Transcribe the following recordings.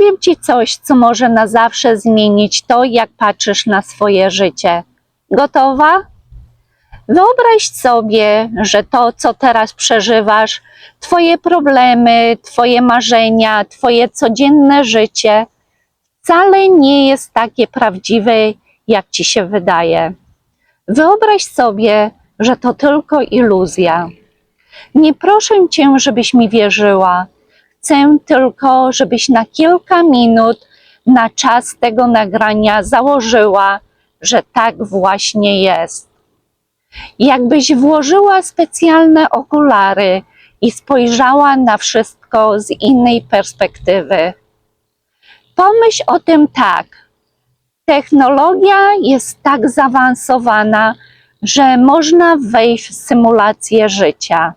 Powiem Ci coś, co może na zawsze zmienić to, jak patrzysz na swoje życie. Gotowa? Wyobraź sobie, że to, co teraz przeżywasz, Twoje problemy, Twoje marzenia, Twoje codzienne życie wcale nie jest takie prawdziwe, jak Ci się wydaje. Wyobraź sobie, że to tylko iluzja. Nie proszę Cię, żebyś mi wierzyła. Chcę tylko, żebyś na kilka minut na czas tego nagrania założyła, że tak właśnie jest. Jakbyś włożyła specjalne okulary i spojrzała na wszystko z innej perspektywy. Pomyśl o tym tak. Technologia jest tak zaawansowana, że można wejść w symulację życia.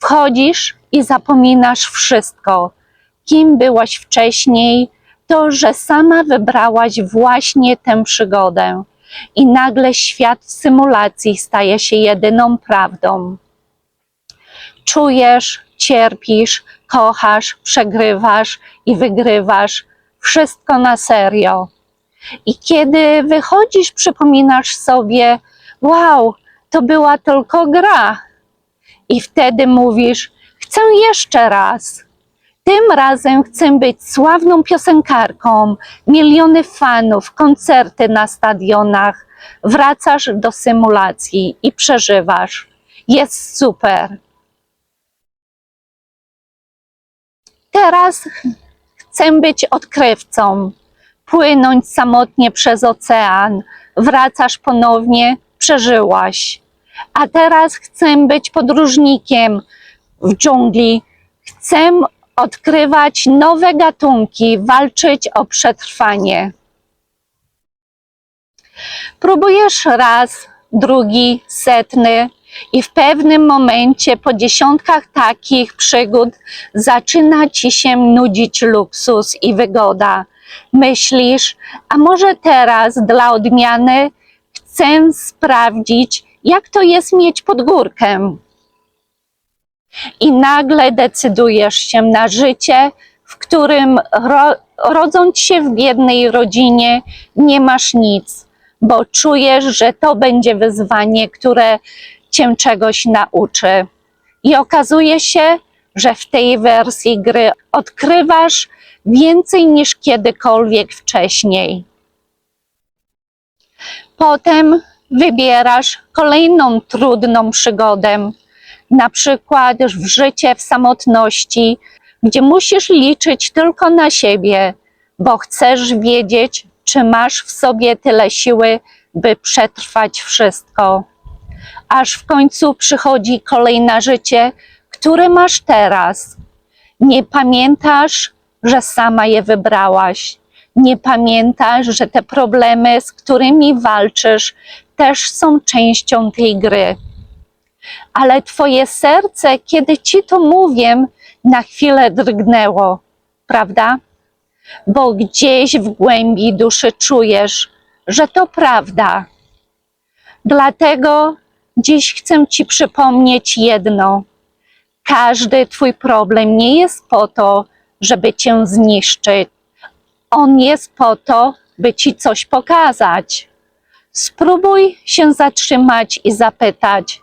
Wchodzisz i zapominasz wszystko, kim byłaś wcześniej, to, że sama wybrałaś właśnie tę przygodę i nagle świat w symulacji staje się jedyną prawdą. Czujesz, cierpisz, kochasz, przegrywasz i wygrywasz wszystko na serio. I kiedy wychodzisz, przypominasz sobie: Wow, to była tylko gra. I wtedy mówisz: Chcę jeszcze raz. Tym razem chcę być sławną piosenkarką, miliony fanów, koncerty na stadionach. Wracasz do symulacji i przeżywasz. Jest super. Teraz chcę być odkrywcą, płynąć samotnie przez ocean. Wracasz ponownie, przeżyłaś. A teraz chcę być podróżnikiem w dżungli. Chcę odkrywać nowe gatunki, walczyć o przetrwanie. Próbujesz raz, drugi, setny i w pewnym momencie po dziesiątkach takich przygód zaczyna ci się nudzić luksus i wygoda. Myślisz, a może teraz dla odmiany chcę sprawdzić, jak to jest mieć pod górkę. I nagle decydujesz się na życie, w którym ro, rodząc się w biednej rodzinie, nie masz nic, bo czujesz, że to będzie wyzwanie, które cię czegoś nauczy. I okazuje się, że w tej wersji gry odkrywasz więcej niż kiedykolwiek wcześniej. Potem wybierasz kolejną trudną przygodę, na przykład w życie w samotności, gdzie musisz liczyć tylko na siebie, bo chcesz wiedzieć, czy masz w sobie tyle siły, by przetrwać wszystko. Aż w końcu przychodzi kolejne życie, które masz teraz. Nie pamiętasz, że sama je wybrałaś. Nie pamiętasz, że te problemy, z którymi walczysz, też są częścią tej gry. Ale twoje serce, kiedy ci to mówię, na chwilę drgnęło, prawda? Bo gdzieś w głębi duszy czujesz, że to prawda. Dlatego dziś chcę ci przypomnieć jedno. Każdy twój problem nie jest po to, żeby cię zniszczyć. On jest po to, by ci coś pokazać. Spróbuj się zatrzymać i zapytać,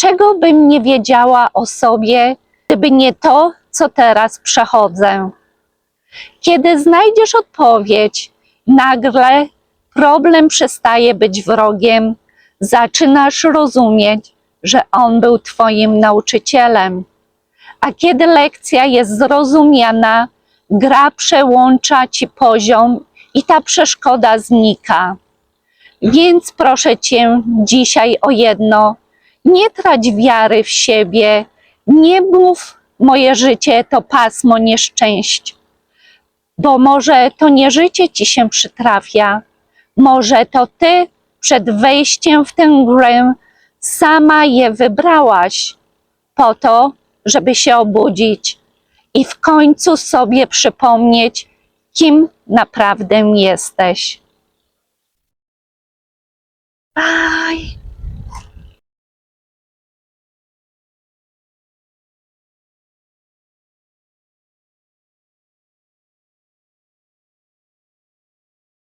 czego bym nie wiedziała o sobie, gdyby nie to, co teraz przechodzę. Kiedy znajdziesz odpowiedź, nagle problem przestaje być wrogiem, zaczynasz rozumieć, że on był Twoim nauczycielem. A kiedy lekcja jest zrozumiana, gra przełącza Ci poziom i ta przeszkoda znika. Więc proszę Cię dzisiaj o jedno: nie trać wiary w siebie, nie mów, moje życie to pasmo nieszczęść, bo może to nie życie Ci się przytrafia, może to Ty przed wejściem w tę grę sama je wybrałaś po to, żeby się obudzić i w końcu sobie przypomnieć, kim naprawdę jesteś. Bye.